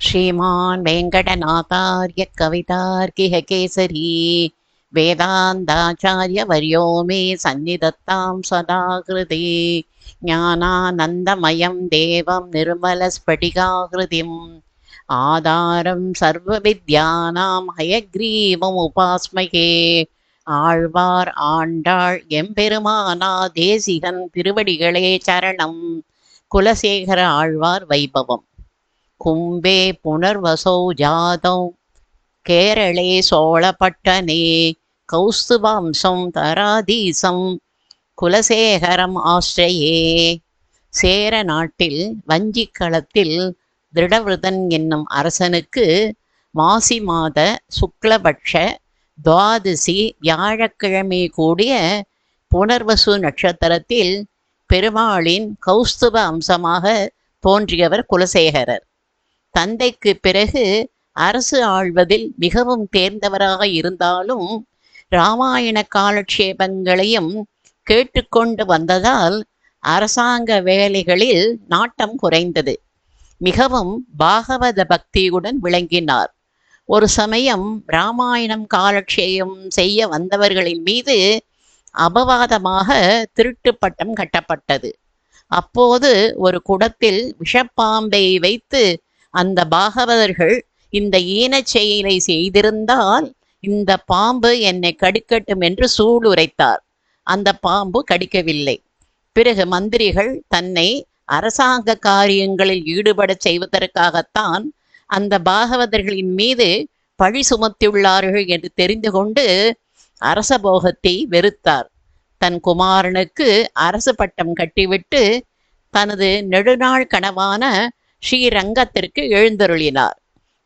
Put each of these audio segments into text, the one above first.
श्रीमान् वेङ्कटनाथार्य कवितार्किह केसरी वेदान्ताचार्यवर्यो मे सन्निधत्तां सदा कृते ज्ञानानन्दमयं देवं निर्मलस्फटिकाकृतिम् आधारं सर्वविद्यानां हयग्रीवमुपास्महे ஆழ்வார் ஆண்டாள் எம்பெருமானா தேசிகன் திருவடிகளே சரணம் குலசேகர ஆழ்வார் வைபவம் கும்பே புனர்வசோ ஜாதௌ. கேரளே சோழபட்டனே கௌஸ்துவாம்சம் தராதீசம் குலசேகரம் ஆஸ்ரயே சேர நாட்டில் வஞ்சிக்களத்தில் திருடவிரதன் என்னும் அரசனுக்கு மாசி மாத சுக்லபட்ச துவாதசி வியாழக்கிழமை கூடிய புனர்வசு நட்சத்திரத்தில் பெருமாளின் கௌஸ்துப அம்சமாக தோன்றியவர் குலசேகரர். தந்தைக்கு பிறகு அரசு ஆழ்வதில் மிகவும் தேர்ந்தவராக இருந்தாலும் இராமாயண காலட்சேபங்களையும் கேட்டுக்கொண்டு வந்ததால் அரசாங்க வேலைகளில் நாட்டம் குறைந்தது. மிகவும் பாகவத பக்தியுடன் விளங்கினார். ஒரு சமயம் ராமாயணம் காலட்சேயம் செய்ய வந்தவர்களின் மீது அபவாதமாக திருட்டு பட்டம் கட்டப்பட்டது. அப்போது ஒரு குடத்தில் விஷப்பாம்பை வைத்து அந்த பாகவதர்கள் இந்த ஈனச் செயலை செய்திருந்தால் இந்த பாம்பு என்னை கடிக்கட்டும் என்று சூளுரைத்தார். அந்த பாம்பு கடிக்கவில்லை. பிறகு மந்திரிகள் தன்னை அரசாங்க காரியங்களில் ஈடுபடச் செய்வதற்காகத்தான் அந்த பாகவதர்களின் மீது பழி சுமத்தியுள்ளார்கள் என்று தெரிந்து கொண்டு அரச போகத்தை வெறுத்தார். தன் குமாரனுக்கு அரசு பட்டம் கட்டிவிட்டு தனது நெடுநாள் கனவான ஸ்ரீரங்கத்திற்கு எழுந்தருளினார்.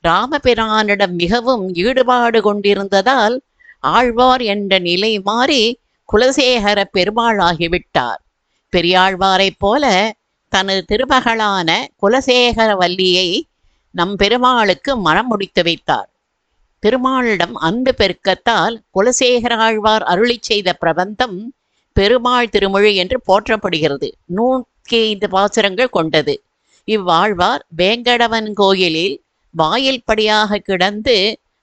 ராமபிரானிடம் மிகவும் ஈடுபாடு கொண்டிருந்ததால் ஆழ்வார் என்ற நிலை மாறி குலசேகர பெருமாள் ஆகிவிட்டார் பெரியாழ்வாரைப் போல தனது திருமகளான குலசேகர வல்லியை நம் பெருமாளுக்கு மனம் முடித்து வைத்தார். பெருமாளிடம் அன்பு பெருக்கத்தால் குலசேகர ஆழ்வார் அருளி செய்த பிரபந்தம் பெருமாள் திருமொழி என்று போற்றப்படுகிறது. நூற்றி ஐந்து பாசுரங்கள் கொண்டது. இவ்வாழ்வார் வேங்கடவன் கோயிலில் வாயில் படியாக கிடந்து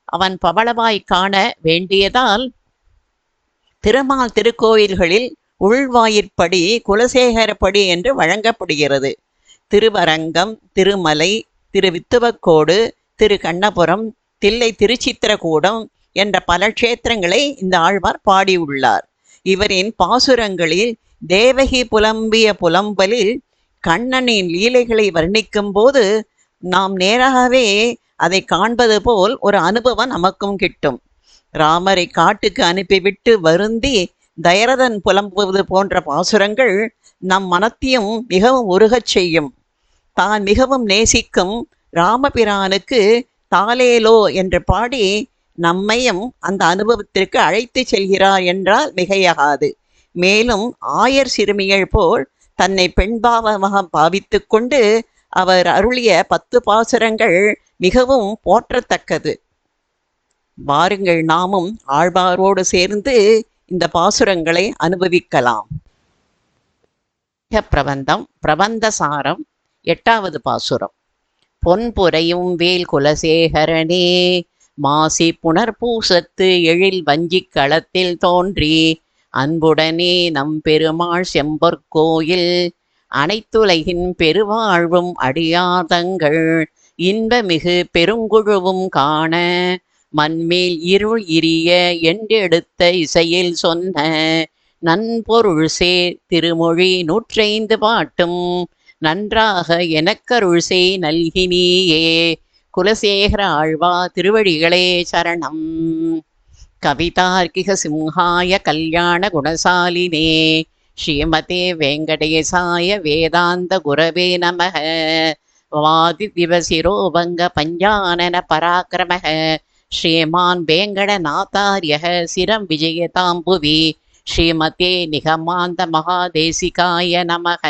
அவன் பவளவாய் காண வேண்டியதால் திருமால் திருக்கோயில்களில் உள்வாயிற்படி குலசேகரப்படி என்று வழங்கப்படுகிறது. திருவரங்கம் திருமலை திரு வித்துவக்கோடு திரு கண்ணபுரம் தில்லை திருச்சித்திரகூடம் என்ற பல க்ஷேத்திரங்களை இந்த ஆழ்வார் பாடியுள்ளார். இவரின் பாசுரங்களில் தேவகி புலம்பிய புலம்பலில் கண்ணனின் லீலைகளை வர்ணிக்கும் போது நாம் நேராகவே அதை காண்பது போல் ஒரு அனுபவம் நமக்கும் கிட்டும். ராமரை காட்டுக்கு அனுப்பிவிட்டு வருந்தி தயரதன் புலம்புவது போன்ற பாசுரங்கள் நம் மனத்தையும் மிகவும் உருகச் செய்யும். தான் மிகவும் நேசிக்கும் ராமபிரானுக்கு தாலேலோ என்று பாடி நம்மையும் அந்த அனுபவத்திற்கு அழைத்து செல்கிறார் என்றால் மிகையாகாது. மேலும் ஆயர் சிறுமிகள் போல் தன்னை பெண்பாவமாக பாவித்து கொண்டு அவர் அருளிய பத்து பாசுரங்கள் மிகவும் போற்றத்தக்கது. வாருங்கள் நாமும் ஆழ்வாரோடு சேர்ந்து இந்த பாசுரங்களை அனுபவிக்கலாம். பிரபந்தம் பிரபந்த சாரம் எட்டாவது பாசுரம். பொன்புரையும் வேல் குலசேகரனே மாசி புனர்பூசத்து எழில் வஞ்சிக் களத்தில் தோன்றி அன்புடனே நம் பெருமாள் செம்பொற்கோயில் அனைத்துலகின் பெருவாழ்வும் அடியாதங்கள் இன்பமிகு பெருங்குழுவும் காண மண்மேல் இருள் இரிய என்றெடுத்த இசையில் சொன்ன நன்பொருள் சே திருமொழி நூற்றைந்து பாட்டும் நன்றாக எனக்கருள் செய் நல்கினியே குலசேகர ஆழ்வா திருவடிகளே சரணம். கவிதார்க்கிக சிம்ஹாய கல்யாண குணசாலினே ஸ்ரீமதே வெங்கடேசாய வேதாந்த குரவே நமக. வாதி திவசிரோபங்க பஞ்சானன பராக்கிரமக. ஸ்ரீமான் வேங்கடநாதாரிய சிரம் விஜயதாம்புவி. ஸ்ரீமதே நிகமாந்த மகாதேசிகாய நமக.